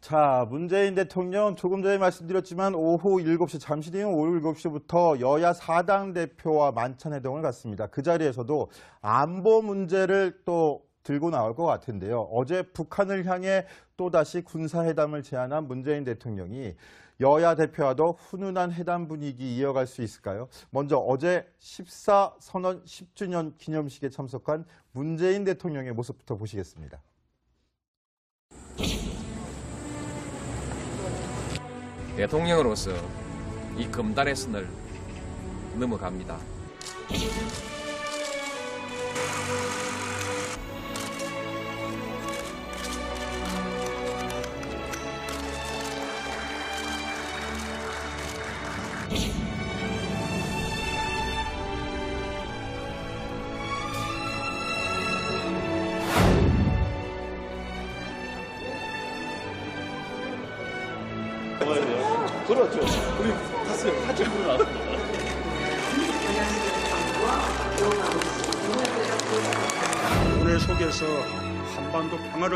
자, 문재인 대통령 조금 전에 말씀드렸지만 오후 7시, 잠시 뒤인 오후 7시부터 여야 4당 대표와 만찬회동을 갖습니다. 그 자리에서도 안보 문제를 또 들고 나올 것 같은데요. 어제 북한을 향해 또다시 군사회담을 제안한 문재인 대통령이 여야 대표와도 훈훈한 회담 분위기 이어갈 수 있을까요? 먼저 어제 14 선언 10주년 기념식에 참석한 문재인 대통령의 모습부터 보시겠습니다. 대통령으로서 이 금단의 선을 넘어갑니다.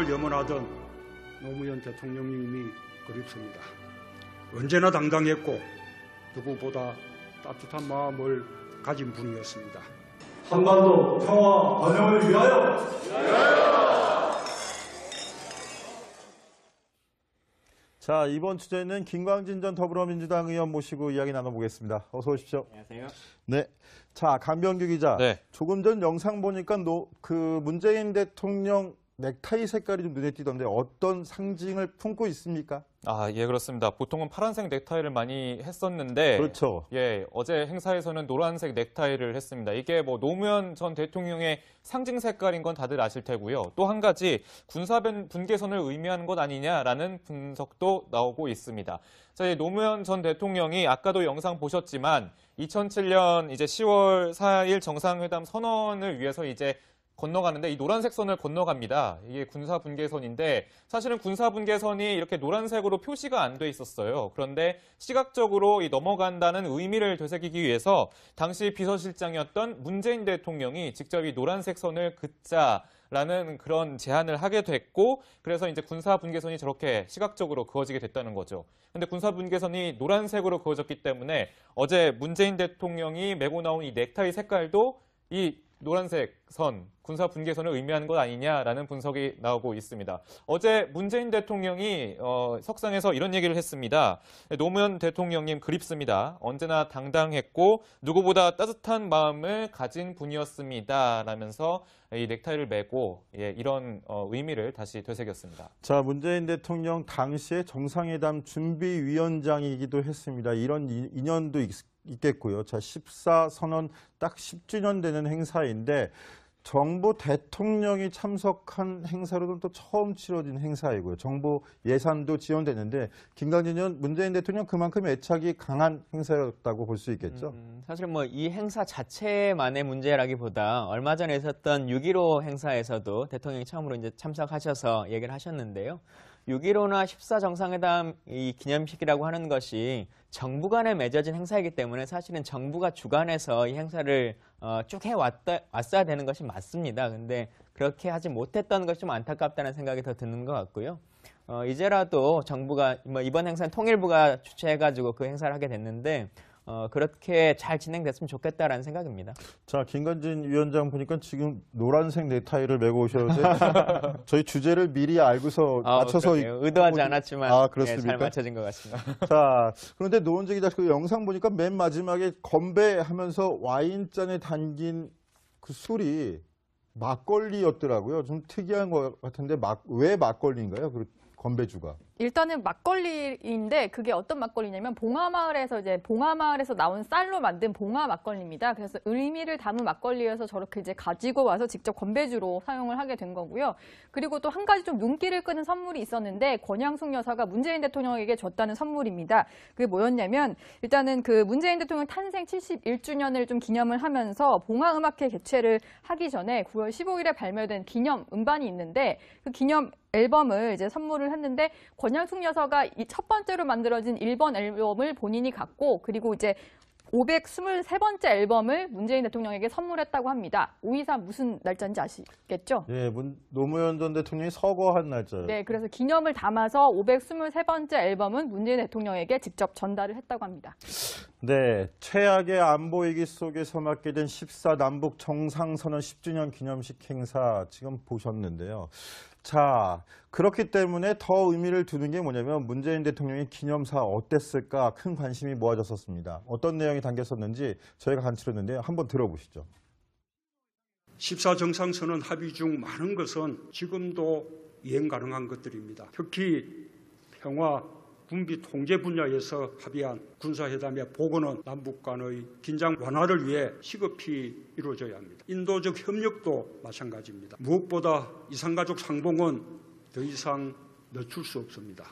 평화를 염원하던 노무현 대통령님이 그립습니다. 언제나 당당했고 누구보다 따뜻한 마음을 가진 분이었습니다. 한반도 평화 번영을 위하여 자, 이번 주제는 김광진 전 더불어민주당 의원 모시고 이야기 나눠보겠습니다. 어서 오십시오. 안녕하세요. 네. 자, 강병규 기자. 네. 조금 전 영상 보니까 노, 그 문재인 대통령 넥타이 색깔이 좀 눈에 띄던데 어떤 상징을 품고 있습니까? 아, 예, 그렇습니다. 보통은 파란색 넥타이를 많이 했었는데. 그렇죠. 예, 어제 행사에서는 노란색 넥타이를 했습니다. 이게 뭐 노무현 전 대통령의 상징 색깔인 건 다들 아실 테고요. 또 한 가지 군사 분계선을 의미하는 것 아니냐라는 분석도 나오고 있습니다. 자, 이 노무현 전 대통령이 아까도 영상 보셨지만 2007년 이제 10월 4일 정상회담 선언을 위해서 이제 건너가는데 이 노란색 선을 건너갑니다. 이게 군사 분계선인데 사실은 군사 분계선이 이렇게 노란색으로 표시가 안 돼 있었어요. 그런데 시각적으로 이 넘어간다는 의미를 되새기기 위해서 당시 비서실장이었던 문재인 대통령이 직접 이 노란색 선을 긋자 라는 그런 제안을 하게 됐고 그래서 이제 군사 분계선이 저렇게 시각적으로 그어지게 됐다는 거죠. 근데 군사 분계선이 노란색으로 그어졌기 때문에 어제 문재인 대통령이 메고 나온 이 넥타이 색깔도 이 노란색 선, 군사 분계선을 의미하는 것 아니냐라는 분석이 나오고 있습니다. 어제 문재인 대통령이 어, 석상에서 이런 얘기를 했습니다. 노무현 대통령님 그립습니다. 언제나 당당했고 누구보다 따뜻한 마음을 가진 분이었습니다. 라면서 이 넥타이를 메고 예, 이런 어, 의미를 다시 되새겼습니다. 자, 문재인 대통령 당시에 정상회담 준비위원장이기도 했습니다. 이런 이- 인연도 있, 있겠고요. 자, 14 선언 딱 10주년 되는 행사인데 정부 대통령이 참석한 행사로는 또 처음 치러진 행사이고요. 정부 예산도 지원되는데 김강진 의원 문재인 대통령 그만큼 애착이 강한 행사였다고 볼 수 있겠죠. 음, 사실 뭐 이 행사 자체만의 문제라기보다 얼마 전에 있었던 6.15 행사에서도 대통령이 처음으로 이제 참석하셔서 얘기를 하셨는데요. 6.15나 14 정상회담 이 기념식이라고 하는 것이 정부 간에 맺어진 행사이기 때문에 사실은 정부가 주관해서 이 행사를 어, 쭉 해왔다, 왔어야 되는 것이 맞습니다. 근데 그렇게 하지 못했던 것이 좀 안타깝다는 생각이 더 드는 것 같고요. 어, 이제라도 정부가 뭐 이번 행사는 통일부가 주최해가지고 그 행사를 하게 됐는데 어, 그렇게 잘 진행됐으면 좋겠다라는 생각입니다. 자, 김관진 위원장 보니까 지금 노란색 넥타이를 메고 오셨는데 저희 주제를 미리 알고서 아, 맞춰서 그러게요. 의도하지 않았지만 아, 예, 그렇습니까? 잘 맞춰진 것 같습니다. 자, 그런데 노원재 기자 그 영상 보니까 맨 마지막에 건배하면서 와인잔에 담긴 그 술이 막걸리였더라고요. 좀 특이한 것 같은데 막, 왜 막걸리인가요? 그 건배주가. 일단은 막걸리인데 그게 어떤 막걸리냐면 봉화마을에서 이제 봉화마을에서 나온 쌀로 만든 봉화 막걸리입니다. 그래서 의미를 담은 막걸리여서 저렇게 이제 가지고 와서 직접 건배주로 사용을 하게 된 거고요. 그리고 또 한 가지 좀 윤기를 끄는 선물이 있었는데 권양숙 여사가 문재인 대통령에게 줬다는 선물입니다. 그게 뭐였냐면 일단은 그 문재인 대통령 탄생 71주년을 좀 기념을 하면서 봉화 음악회 개최를 하기 전에 9월 15일에 발매된 기념 음반이 있는데 그 기념 앨범을 이제 선물을 했는데 권양숙 여사가 이첫 번째로 만들어진 1번 앨범을 본인이 갖고 그리고 이제 523번째 앨범을 문재인 대통령에게 선물했다고 합니다. 5.24 무슨 날짜인지 아시겠죠? 예, 문- 노무현 전 대통령이 서거한 날짜예요. 네, 그래서 기념을 담아서 523번째 앨범은 문재인 대통령에게 직접 전달을 했다고 합니다. 네, 최악의 안보 위기 속에 서 맞게 된 14 남북 정상선언 10주년 기념식 행사 지금 보셨는데요. 자, 그렇기 때문에 더 의미를 두는 게 뭐냐면 문재인 대통령의 기념사 어땠을까 큰 관심이 모아졌었습니다. 어떤 내용이 담겼었는지 저희가 간추렸는데요. 한번 들어보시죠. 14정상선언 합의 중 많은 것은 지금도 이행 가능한 것들입니다. 특히 평화, 군비 통제 분야에서 합의한 군사회담의 복원은 남북 간의 긴장 완화를 위해 시급히 이루어져야 합니다. 인도적 협력도 마찬가지입니다. 무엇보다 이산가족 상봉은 더 이상 늦출 수 없습니다.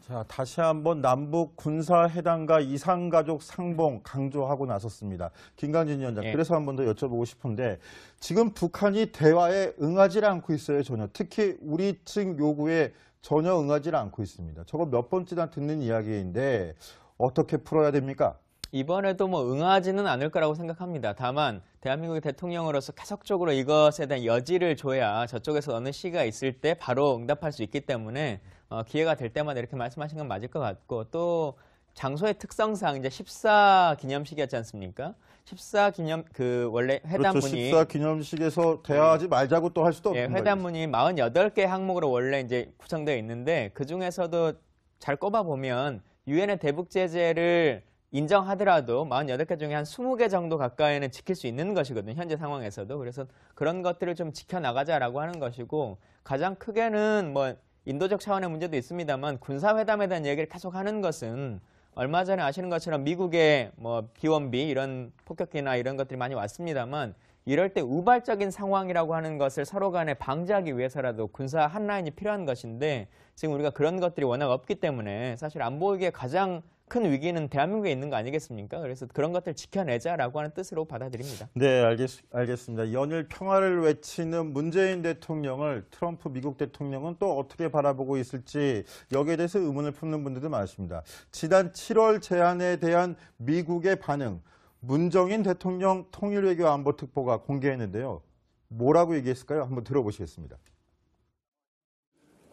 자, 다시 한번 남북 군사회담과 이상가족 상봉 강조하고 나섰습니다. 김강진 위원장, 예. 그래서 한 번 더 여쭤보고 싶은데 지금 북한이 대화에 응하지 않고 있어요, 전혀. 특히 우리 측 요구에 전혀 응하지 않고 있습니다. 저거 몇 번째나 듣는 이야기인데 어떻게 풀어야 됩니까? 이번에도 뭐 응하지는 않을 거라고 생각합니다. 다만 대한민국의 대통령으로서 계속적으로 이것에 대한 여지를 줘야 저쪽에서 어느 시가 있을 때 바로 응답할 수 있기 때문에 어, 기회가 될 때마다 이렇게 말씀하신 건 맞을 것 같고 또 장소의 특성상 이제 14 기념식이었지 않습니까? 14 기념 그 원래 그렇죠. 회담문이 14 기념식에서 대화하지 말자고 또 할 수도 예, 없는 거예요. 회담문이 48개 항목으로 원래 이제 구성되어 있는데 그 중에서도 잘 꼽아 보면 유엔의 대북 제재를 인정하더라도 48개 중에 한 20개 정도 가까이는 지킬 수 있는 것이거든요. 현재 상황에서도. 그래서 그런 것들을 좀 지켜나가자라고 하는 것이고 가장 크게는 뭐 인도적 차원의 문제도 있습니다만 군사회담에 대한 얘기를 계속 하는 것은 얼마 전에 아시는 것처럼 미국의 뭐 비원비 이런 폭격기나 이런 것들이 많이 왔습니다만 이럴 때 우발적인 상황이라고 하는 것을 서로 간에 방지하기 위해서라도 군사 한 라인이 필요한 것인데 지금 우리가 그런 것들이 워낙 없기 때문에 사실 안보위기의 가장 큰 위기는 대한민국에 있는 거 아니겠습니까? 그래서 그런 것들 지켜내자라고 하는 뜻으로 받아들입니다. 네, 알겠, 알겠습니다. 연일 평화를 외치는 문재인 대통령을 트럼프 미국 대통령은 또 어떻게 바라보고 있을지 여기에 대해서 의문을 품는 분들도 많습니다. 지난 7월 제안에 대한 미국의 반응, 문정인 대통령 통일외교 안보특보가 공개했는데요. 뭐라고 얘기했을까요? 한번 들어보시겠습니다.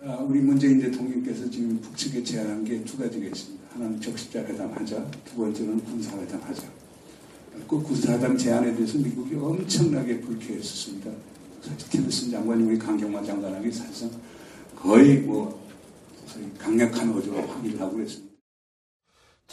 아, 우리 문재인 대통령께서 지금 북측에 제안한 게 두 가지가 있습니다. 하나는 적십자 회담 하자, 두 번째는 군사회담 하자. 그 군사회담 제안에 대해서 미국이 엄청나게 불쾌했었습니다. 사실 틸러슨 장관이 우리 강경화 장관에게 사실상 거의 뭐 강력한 어조로 항의를 하고 그랬습니다.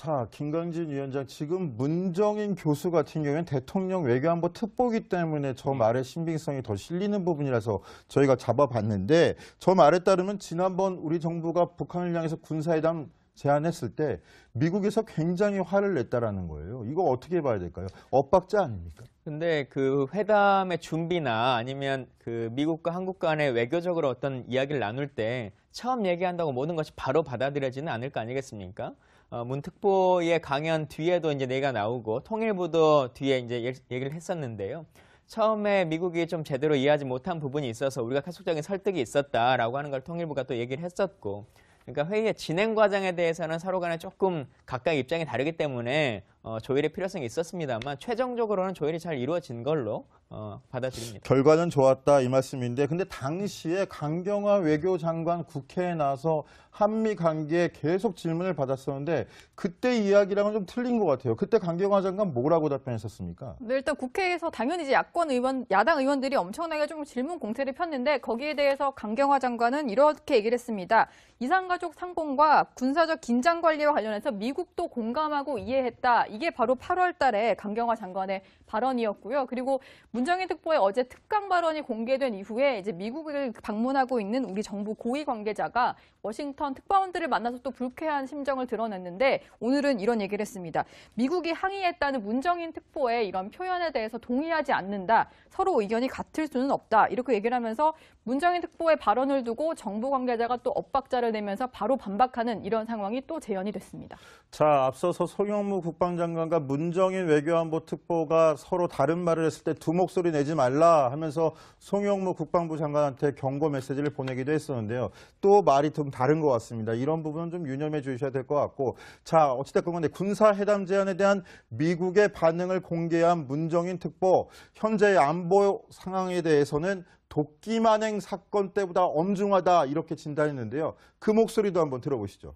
자, 김강진 위원장, 지금 문정인 교수 같은 경우에는 대통령 외교안보 특보기 때문에 저 말의 신빙성이 더 실리는 부분이라서 저희가 잡아봤는데 저 말에 따르면 지난번 우리 정부가 북한을 향해서 군사회담 제안했을 때 미국에서 굉장히 화를 냈다라는 거예요. 이거 어떻게 봐야 될까요? 엇박자 아닙니까? 근데 그 회담의 준비나 아니면 그 미국과 한국 간의 외교적으로 어떤 이야기를 나눌 때 처음 얘기한다고 모든 것이 바로 받아들여지는 않을 거 아니겠습니까? 어, 문 특보의 강연 뒤에도 이제 내가 나오고 통일부도 뒤에 이제 얘- 얘기를 했었는데요. 처음에 미국이 좀 제대로 이해하지 못한 부분이 있어서 우리가 계속적인 설득이 있었다라고 하는 걸 통일부가 또 얘기를 했었고 그러니까 회의의 진행 과정에 대해서는 서로 간에 조금 각각 입장이 다르기 때문에 어, 조율의 필요성이 있었습니다만 최종적으로는 조율이 잘 이루어진 걸로 어, 받아들입니다. 결과는 좋았다 이 말씀인데 근데 당시에 강경화 외교장관 국회에 나서 한미 관계에 계속 질문을 받았었는데 그때 이야기랑은 좀 틀린 것 같아요. 그때 강경화 장관 뭐라고 답변했었습니까? 네, 일단 국회에서 당연히 이제 야권 의원, 야당 의원들이 엄청나게 좀 질문 공세를 폈는데 거기에 대해서 강경화 장관은 이렇게 얘기를 했습니다. 이산가족 상봉과 군사적 긴장 관리와 관련해서 미국도 공감하고 이해했다. 이게 바로 8월 달에 강경화 장관의 발언이었고요. 그리고 문정인 특보의 어제 특강 발언이 공개된 이후에 이제 미국을 방문하고 있는 우리 정부 고위 관계자가 워싱턴 특파원들을 만나서 또 불쾌한 심정을 드러냈는데 오늘은 이런 얘기를 했습니다. 미국이 항의했다는 문정인 특보의 이런 표현에 대해서 동의하지 않는다. 서로 의견이 같을 수는 없다. 이렇게 얘기를 하면서 문정인 특보의 발언을 두고 정부 관계자가 또 엇박자를 내면서 바로 반박하는 이런 상황이 또 재현이 됐습니다. 자, 앞서서 송영무 국방장 장관과 문정인 외교안보 특보가 서로 다른 말을 했을 때 두 목소리 내지 말라 하면서 송영무 국방부 장관한테 경고 메시지를 보내기도 했었는데요. 또 말이 좀 다른 것 같습니다. 이런 부분은 좀 유념해 주셔야 될 것 같고 자 어찌됐건 간에 군사회담 제안에 대한 미국의 반응을 공개한 문정인 특보 현재의 안보 상황에 대해서는 도끼만행 사건 때보다 엄중하다 이렇게 진단했는데요. 그 목소리도 한번 들어보시죠.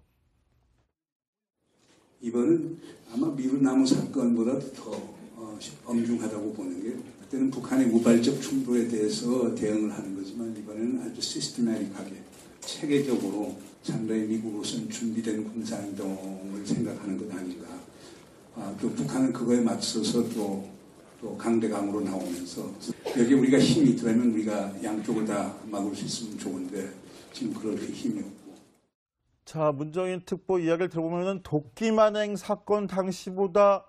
이번은 아마 미루나무 사건보다 더 어, 엄중하다고 보는 게 그때는 북한의 우발적 충돌에 대해서 대응을 하는 거지만 이번에는 아주 시스테마틱하게 체계적으로 상당히 미국으로서는 준비된 군사행동을 생각하는 것 아닌가. 아, 또 북한은 그거에 맞서서 또, 또 강대강으로 나오면서 여기 우리가 힘이 있더라면 우리가 양쪽을 다 막을 수 있으면 좋은데 지금 그럴 힘이 없고. 자, 문정인 특보 이야기를 들어보면 도끼 만행 사건 당시보다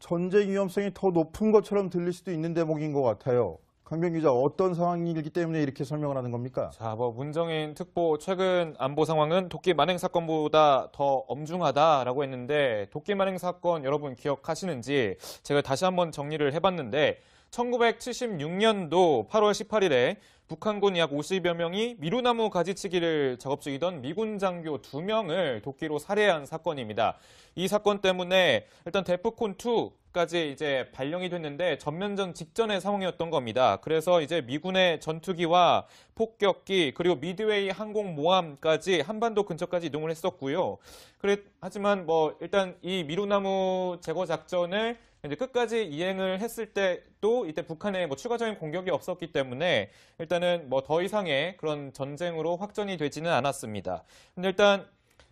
전쟁 위험성이 더 높은 것처럼 들릴 수도 있는 대목인 것 같아요. 강병 기자, 어떤 상황이기 때문에 이렇게 설명을 하는 겁니까? 자, 뭐 문정인 특보 최근 안보 상황은 도끼 만행 사건보다 더 엄중하다라고 했는데 도끼 만행 사건 여러분 기억하시는지 제가 다시 한번 정리를 해봤는데 1976년도 8월 18일에 북한군 약 50여 명이 미루나무 가지치기를 작업 중이던 미군 장교 2명을 도끼로 살해한 사건입니다. 이 사건 때문에 일단 데프콘 2 까지 이제 발령이 됐는데 전면전 직전의 상황이었던 겁니다. 그래서 이제 미군의 전투기와 폭격기 그리고 미드웨이 항공모함까지 한반도 근처까지 이동을 했었고요. 그래 하지만 뭐 일단 이 미루나무 제거 작전을 이제 끝까지 이행을 했을 때도 이때 북한에 뭐 추가적인 공격이 없었기 때문에 일단은 뭐 더 이상의 그런 전쟁으로 확전이 되지는 않았습니다. 근데 일단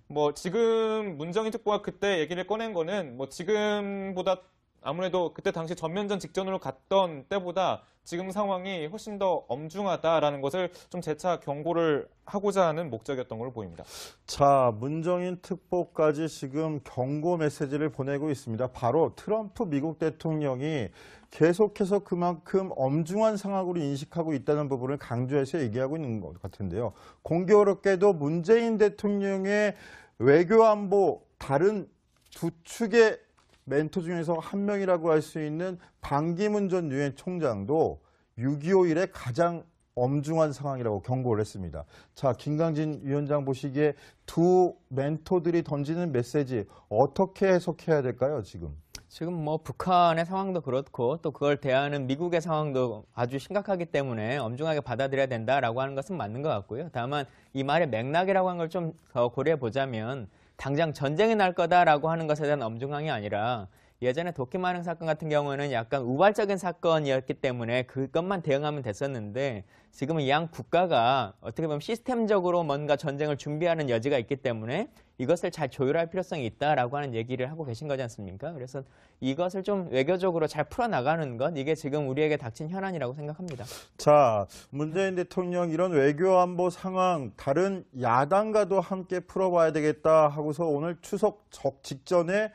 뭐 지금 문정인 특보가 그때 얘기를 꺼낸 거는 뭐 지금보다 아무래도 그때 당시 전면전 직전으로 갔던 때보다 지금 상황이 훨씬 더 엄중하다라는 것을 좀 재차 경고를 하고자 하는 목적이었던 걸로 보입니다. 자, 문정인 특보까지 지금 경고 메시지를 보내고 있습니다. 바로 트럼프 미국 대통령이 계속해서 그만큼 엄중한 상황으로 인식하고 있다는 부분을 강조해서 얘기하고 있는 것 같은데요. 공교롭게도 문재인 대통령의 외교안보 다른 두 축의 멘토 중에서 한 명이라고 할 수 있는 반기문 전 유엔 총장도 6.25 이래 가장 엄중한 상황이라고 경고를 했습니다. 자, 김강진 위원장 보시기에 두 멘토들이 던지는 메시지 어떻게 해석해야 될까요, 지금? 지금 뭐 북한의 상황도 그렇고 또 그걸 대하는 미국의 상황도 아주 심각하기 때문에 엄중하게 받아들여야 된다라고 하는 것은 맞는 것 같고요. 다만 이 말의 맥락이라고 하는 걸 좀 더 고려해 보자면 당장 전쟁이 날 거다라고 하는 것에 대한 엄중함이 아니라 예전에 도끼마능 사건 같은 경우는 약간 우발적인 사건이었기 때문에 그것만 대응하면 됐었는데 지금은 이양 국가가 어떻게 보면 시스템적으로 뭔가 전쟁을 준비하는 여지가 있기 때문에 이것을 잘 조율할 필요성이 있다라고 하는 얘기를 하고 계신 거지 않습니까? 그래서 이것을 좀 외교적으로 잘 풀어나가는 것 이게 지금 우리에게 닥친 현안이라고 생각합니다. 자, 문재인 대통령 이런 외교 안보 상황 다른 야당과도 함께 풀어봐야 되겠다 하고서 오늘 추석 적 직전에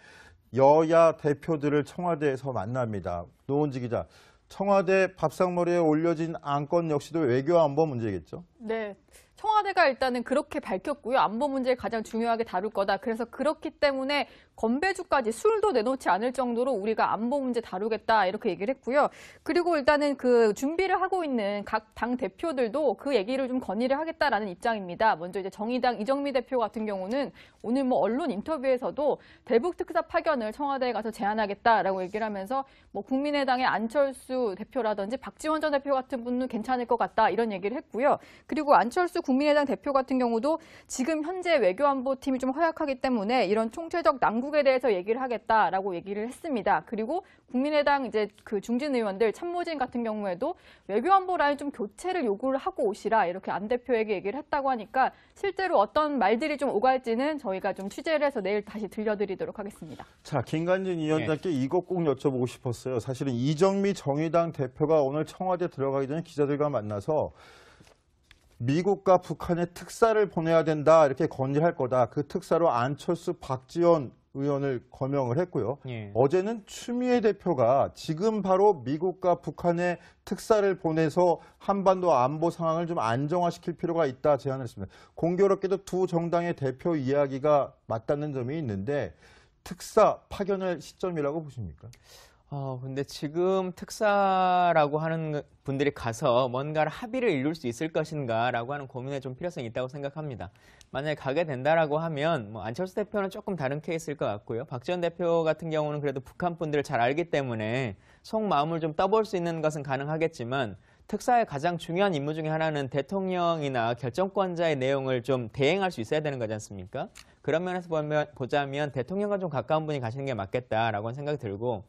여야 대표들을 청와대에서 만납니다. 노원지 기자, 청와대 밥상머리에 올려진 안건 역시도 외교안보 문제겠죠? 네. 청와대가 일단은 그렇게 밝혔고요. 안보 문제를 가장 중요하게 다룰 거다. 그래서 그렇기 때문에 건배주까지 술도 내놓지 않을 정도로 우리가 안보 문제 다루겠다 이렇게 얘기를 했고요. 그리고 일단은 그 준비를 하고 있는 각 당 대표들도 그 얘기를 좀 건의를 하겠다라는 입장입니다. 먼저 이제 정의당 이정미 대표 같은 경우는 오늘 뭐 언론 인터뷰에서도 대북 특사 파견을 청와대에 가서 제안하겠다라고 얘기를 하면서 뭐 국민의당의 안철수 대표라든지 박지원 전 대표 같은 분은 괜찮을 것 같다 이런 얘기를 했고요. 그리고 안철수 국 민의당 대표 같은 경우도 지금 현재 외교안보팀이 좀 허약하기 때문에 이런 총체적 난국에 대해서 얘기를 하겠다라고 얘기를 했습니다. 그리고 국민의당 이제 그 중진 의원들 참모진 같은 경우에도 외교안보 라인 좀 교체를 요구를 하고 오시라 이렇게 안 대표에게 얘기를 했다고 하니까 실제로 어떤 말들이 좀 오갈지는 저희가 좀 취재를 해서 내일 다시 들려드리도록 하겠습니다. 자, 김관진 위원장께 이것 꼭 여쭤보고 싶었어요. 사실은 이정미 정의당 대표가 오늘 청와대 들어가기 전에 기자들과 만나서 미국과 북한의 특사를 보내야 된다 이렇게 건의할 거다. 그 특사로 안철수, 박지원 의원을 거명을 했고요. 예. 어제는 추미애 대표가 지금 바로 미국과 북한의 특사를 보내서 한반도 안보 상황을 좀 안정화시킬 필요가 있다 제안을 했습니다. 공교롭게도 두 정당의 대표 이야기가 맞닿는 점이 있는데 특사 파견할 시점이라고 보십니까? 어, 근데 지금 특사라고 하는 분들이 가서 뭔가를 합의를 이룰 수 있을 것인가라고 하는 고민에 좀 필요성이 있다고 생각합니다. 만약에 가게 된다라고 하면 뭐 안철수 대표는 조금 다른 케이스일 것 같고요. 박지원 대표 같은 경우는 그래도 북한 분들을 잘 알기 때문에 속마음을 좀 떠볼 수 있는 것은 가능하겠지만 특사의 가장 중요한 임무 중에 하나는 대통령이나 결정권자의 내용을 좀 대행할 수 있어야 되는 거지 않습니까? 그런 면에서 보면, 보자면 대통령과 좀 가까운 분이 가시는 게 맞겠다라고 생각이 들고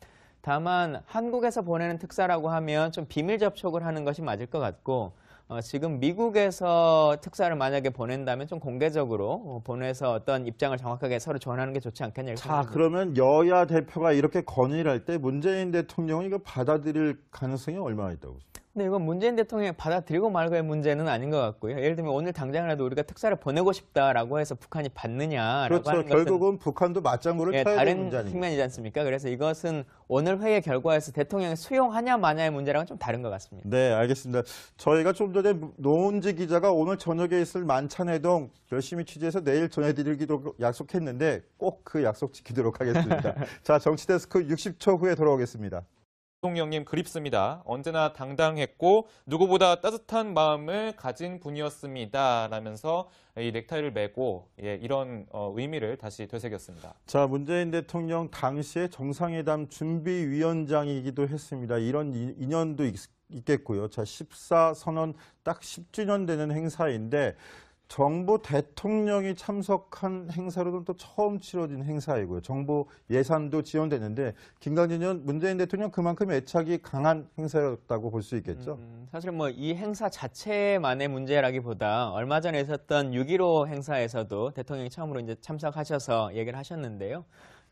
다만 한국에서 보내는 특사라고 하면 좀 비밀 접촉을 하는 것이 맞을 것 같고 어, 지금 미국에서 특사를 만약에 보낸다면 좀 공개적으로 어, 보내서 어떤 입장을 정확하게 서로 전하는 게 좋지 않겠냐 자, 생각합니다. 그러면 여야 대표가 이렇게 건의를 할 때 문재인 대통령이 이거 받아들일 가능성이 얼마나 있다고 보십니까? 근데 이건 문재인 대통령이 받아들이고 말고의 문제는 아닌 것 같고요. 예를 들면 오늘 당장이라도 우리가 특사를 보내고 싶다라고 해서 북한이 받느냐라고 그렇죠. 하는 것은 결국은 북한도 맞장구를 예, 쳐야 되는 문제 아닙니까? 측면이지 않습니까? 그래서 이것은 오늘 회의 결과에서 대통령이 수용하냐 마냐의 문제랑은 좀 다른 것 같습니다. 네, 알겠습니다. 저희가 좀 전에 노은지 기자가 오늘 저녁에 있을 만찬회동 열심히 취재해서 내일 전해드리기로 약속했는데 꼭 그 약속 지키도록 하겠습니다. 자, 정치데스크 60초 후에 돌아오겠습니다. 대통령님 그립습니다. 언제나 당당했고 누구보다 따뜻한 마음을 가진 분이었습니다. 라면서 이 넥타이를 메고 예, 이런 어, 의미를 다시 되새겼습니다. 자, 문재인 대통령 당시에 정상회담 준비위원장이기도 했습니다. 이런 이- 인연도 있, 있겠고요. 자, 14 선언 딱 10주년 되는 행사인데 정부 대통령이 참석한 행사로는 또 처음 치러진 행사이고요. 정부 예산도 지원되는데 김강진 의원 문재인 대통령 그만큼 애착이 강한 행사였다고 볼 수 있겠죠. 음, 사실 뭐 이 행사 자체만의 문제라기보다 얼마 전에 있었던 6.15 행사에서도 대통령이 처음으로 이제 참석하셔서 얘기를 하셨는데요.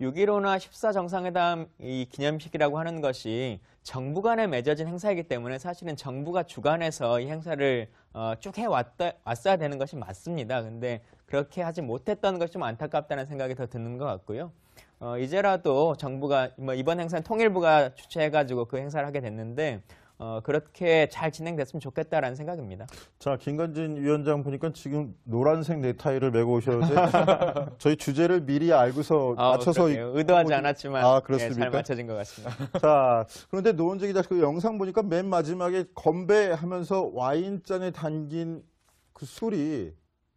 6.15나 14 정상회담 이 기념식이라고 하는 것이 정부 간에 맺어진 행사이기 때문에 사실은 정부가 주관해서 이 행사를 어, 쭉 해왔다, 왔어야 되는 것이 맞습니다. 근데 그렇게 하지 못했던 것이 좀 안타깝다는 생각이 더 드는 것 같고요. 어, 이제라도 정부가 뭐 이번 행사는 통일부가 주최해가지고 그 행사를 하게 됐는데 어, 그렇게 잘 진행됐으면 좋겠다라는 생각입니다. 자, 김관진 위원장 보니까 지금 노란색 넥타이를 메고 오셔서 저희 주제를 미리 알고서 맞춰서 그러네요. 의도하지 않았지만 아, 예, 그렇습니까? 잘 맞춰진 것 같습니다. 자, 그런데 노은재 기자 그 영상 보니까 맨 마지막에 건배하면서 와인잔에 담긴 그 술이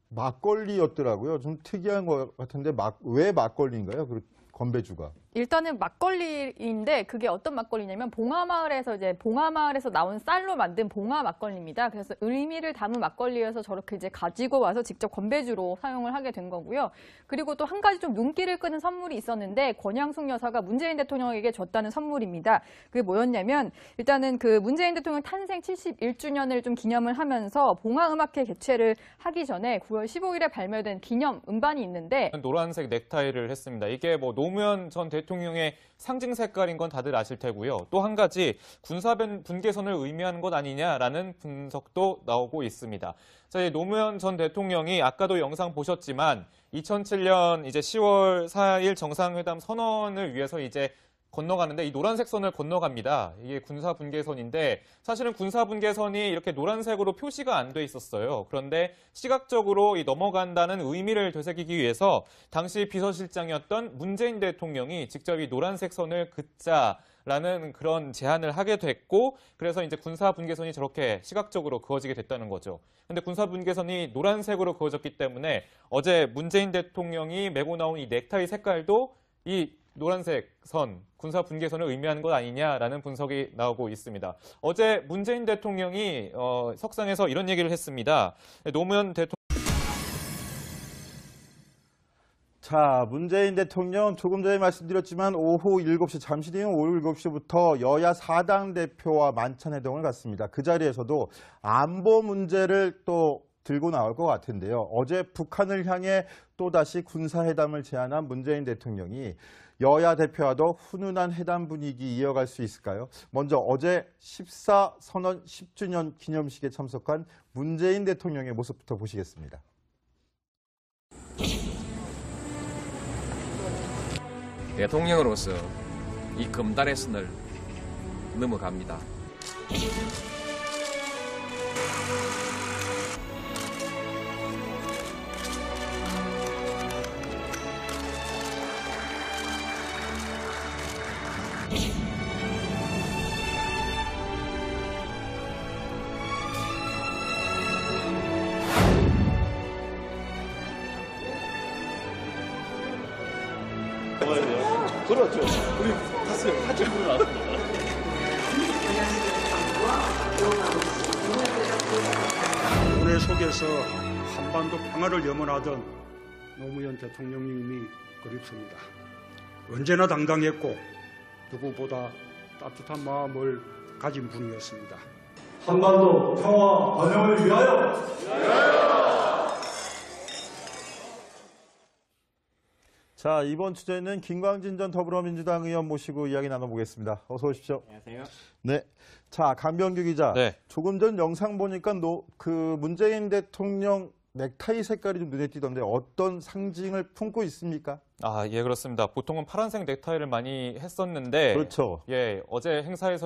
막걸리였더라고요. 좀 특이한 것 같은데 막, 왜 막걸리인가요? 그 건배주가. 일단은 막걸리인데 그게 어떤 막걸리냐면 봉화마을에서 이제 봉화마을에서 나온 쌀로 만든 봉화 막걸리입니다. 그래서 의미를 담은 막걸리여서 저렇게 이제 가지고 와서 직접 건배주로 사용을 하게 된 거고요. 그리고 또 한 가지 좀 눈길을 끄는 선물이 있었는데 권양숙 여사가 문재인 대통령에게 줬다는 선물입니다. 그게 뭐였냐면 일단은 그 문재인 대통령 탄생 71주년을 좀 기념을 하면서 봉화음악회 개최를 하기 전에 9월 15일에 발매된 기념 음반이 있는데 노란색 넥타이를 했습니다. 이게 뭐 노무현 전 대통령 의 상징 색깔인 건 다들 아실 테고요. 또 한 가지 군사 분계선을 의미하는 것 아니냐라는 분석도 나오고 있습니다. 자, 이 노무현 전 대통령이 아까도 영상 보셨지만 2007년 이제 10월 4일 정상회담 선언을 위해서 이제 건너가는데 이 노란색 선을 건너갑니다. 이게 군사 분계선인데 사실은 군사 분계선이 이렇게 노란색으로 표시가 안 돼 있었어요. 그런데 시각적으로 이 넘어간다는 의미를 되새기기 위해서 당시 비서실장이었던 문재인 대통령이 직접 이 노란색 선을 긋자 라는 그런 제안을 하게 됐고 그래서 이제 군사 분계선이 저렇게 시각적으로 그어지게 됐다는 거죠. 근데 군사 분계선이 노란색으로 그어졌기 때문에 어제 문재인 대통령이 메고 나온 이 넥타이 색깔도 이 노란색 선, 군사 분계선을 의미하는 것 아니냐라는 분석이 나오고 있습니다. 어제 문재인 대통령이 어, 석상에서 이런 얘기를 했습니다. 노무현 대통령 자, 문재인 대통령 조금 전에 말씀드렸지만 오후 7시 잠시 뒤인 오후 7시부터 여야 4당 대표와 만찬회동을 갖습니다. 그 자리에서도 안보 문제를 또 들고 나올 것 같은데요. 어제 북한을 향해 또다시 군사회담을 제안한 문재인 대통령이 여야 대표와도 훈훈한 회담 분위기 이어갈 수 있을까요? 먼저 어제 14 선언 10주년 기념식에 참석한 문재인 대통령의 모습부터 보시겠습니다. 대통령으로서 이 금단의 선을 넘어갑니다. 하던 노무현 대통령님이 그립습니다. 언제나 당당했고 누구보다 따뜻한 마음을 가진 분이었습니다. 한반도 평화 번영을 위하여 자, 이번 주제는 김광진 전 더불어민주당 의원 모시고 이야기 나눠보겠습니다. 어서 오십시오. 안녕하세요. 네. 자, 강병규 기자. 네. 조금 전 영상 보니까 노, 그 문재인 대통령 넥타이 색깔이 좀 눈에 띄던데 어떤 상징을 품고 있습니까? 아, 예, 그렇습니다. 보통은 파란색 넥타이를 많이 했었는데 그렇죠. 예, 어제 행사에서는